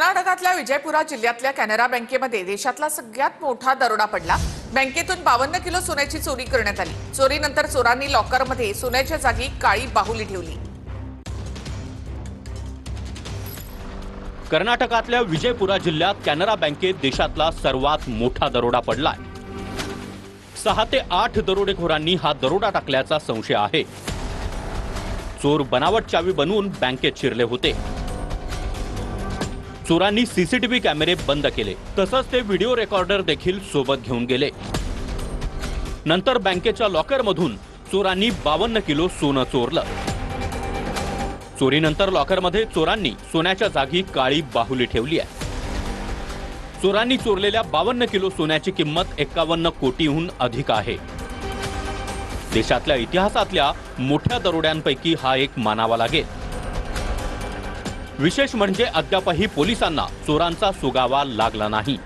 कर्नाटकातल्या विजयपुरा जिल्ह्यातल्या कॅनरा बँकेमध्ये देशातला सगळ्यात मोठा दरोडा पडला. बँकेतून बावन्न किलो सोन्याची चोरी करण्यात आली. चोरीनंतर चोरांनी लॉकरमध्ये सोन्याच्या जागी काळी बाहुली ठेवली. कर्नाटकातल्या विजयपुरा जिल्ह्यात कॅनरा बँकेत देशातला सर्वात मोठा दरोडा पडलाय. सहा ते आठ दरोडेखोरांनी हा दरोडा टाकल्याचा संशय आहे. चोर बनावट चावी बनवून बँकेत शिरले होते. चोरांनी सीसीटीव्ही कॅमेरे बंद केले. तसंच ते व्हिडिओ रेकॉर्डर देखील सोबत घेऊन गेले. नंतर बँकेच्या लॉकरमधून चोरांनी बावन्न किलो सोनं चोरलं. चोरीनंतर लॉकरमध्ये चोरांनी सोन्याच्या जागी काळी बाहुली ठेवली आहे. चोरांनी चोरलेल्या बावन्न किलो सोन्याची किंमत एकावन्न कोटीहून अधिक आहे. देशातल्या इतिहासातल्या मोठ्या दरोड्यांपैकी हा एक मानावा लागेल. विशेष म्हणजे अद्यापही पोलिसांना चोरांचा सुगावा लागला नाही.